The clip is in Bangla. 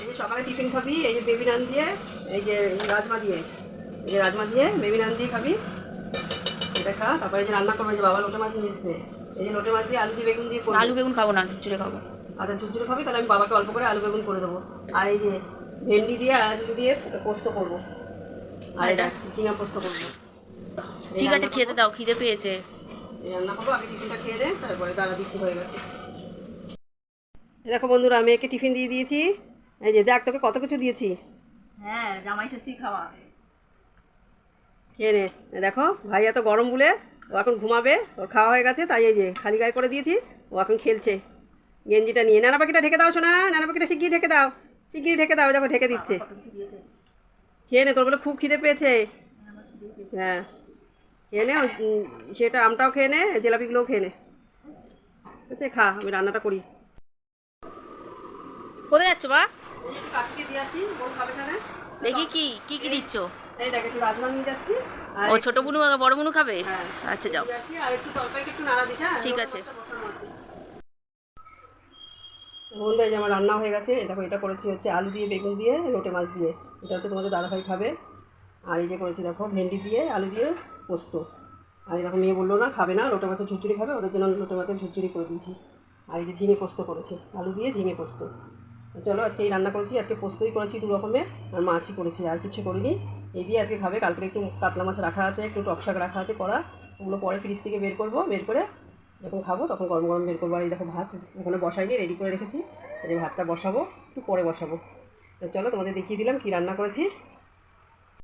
এই যে সকালে টিফিন খাবি এই যে বেবি নান দিয়ে এই যে রাজমা দিয়ে এই যে রাজমা দিয়ে বেবি নান দিয়ে খাবি এটা খা তারপরে এই যে রান্না করব যে বাবা লোটে মাছ নিয়ে এসছে। এই যে লোটে মাছ দিয়ে আলু দিয়ে বেগুন দিয়ে আলু বেগুন খাব না চুচুড়ে খাব। আচ্ছা চুচুড়ে খাবি তাহলে আমি বাবাকে অল্প করে আলু বেগুন করে দেবো। আর এই যে ভেন্ডি দিয়ে আলু দিয়ে পোস্ত করব। আর এটা ঝিঙা পোস্ত করব। ঠিক আছে খেতে দাও খিদে পেয়েছে। এই রান্না করব আগে টিফিনটা খেয়ে দে তারপরে দাঁড়া দিচ্ছি হয়ে গেছে। দেখো বন্ধুরা আমি একে টিফিন দিয়ে দিয়েছি। এই যে দেখ তোকে কত কিছু দিয়েছি। হ্যাঁ জামাই ষষ্ঠী খাওয়া। খেয়ে নে। দেখো ভাই এত গরম বলে ও এখন ঘুমাবে ওর খাওয়া হয়ে গেছে তাই এই যে খালি গায়ে করে দিয়েছি ও এখন খেলছে। গেঞ্জিটা নিয়ে। নানা পাখিটা ঢেকে দাও শোনা নানা পাখিটা শিগগিরি ঢেকে দাও। শিগগিরি ঢেকে দাও দেখো ঢেকে দিচ্ছে। খেয়ে নে তোর বলে খুব খিদে পেয়েছে। হ্যাঁ। খেয়ে নে সেটা আমটাও খেয়ে নে জেলাপিগুলোও খেয়ে নে। ঠিক আছে খা আমি রান্নাটা করি। কোথায় যাচ্ছ মা? দেখি কি কি কি দিচ্ছ? ও ছোট বুনু বড় বুনু খাবে? হ্যাঁ আচ্ছা যাও। হ্যাঁ? ঠিক আছে। বন্ধু এই যে আমার রান্না হয়ে গেছে দেখো এটা করেছি হচ্ছে আলু দিয়ে বেগুন দিয়ে লোটে মাছ দিয়ে। এটা হচ্ছে তোমাদের দাদাভাই খাবে। আর এই যে করেছি দেখো ভেন্ডি দিয়ে আলু দিয়ে পোস্ত। আর এই দেখো মেয়ে বলল না খাবে না লোটে মাছের ঝুচুড়ি খাবে ওদের জন্য লোটে মাছের ঝুচুড়ি করে দিয়েছি। আর এই যে ঝিঙে পোস্ত করেছি আলু দিয়ে ঝিঙে পোস্ত। চলো আজকে এই রান্না করেছি, আজকে পোস্তই করেছি দু রকমের, আর মাছই করেছি, আর কিছু করিনি। এই দিয়ে আজকে খাবে কালকে একটু কাতলা মাছ রাখা আছে, একটু টক শাক রাখা আছে করা, ওগুলো পরে ফ্রিজ থেকে বের করব, বের করে যখন খাব তখন গরম গরম বের করব, আর এই দেখো ভাত ওখানে বসাইনি রেডি করে রেখেছি, এই ভাতটা বসাবো, একটু পরে বসাবো। চলো তোমাদের দেখিয়ে দিলাম কি রান্না করেছি।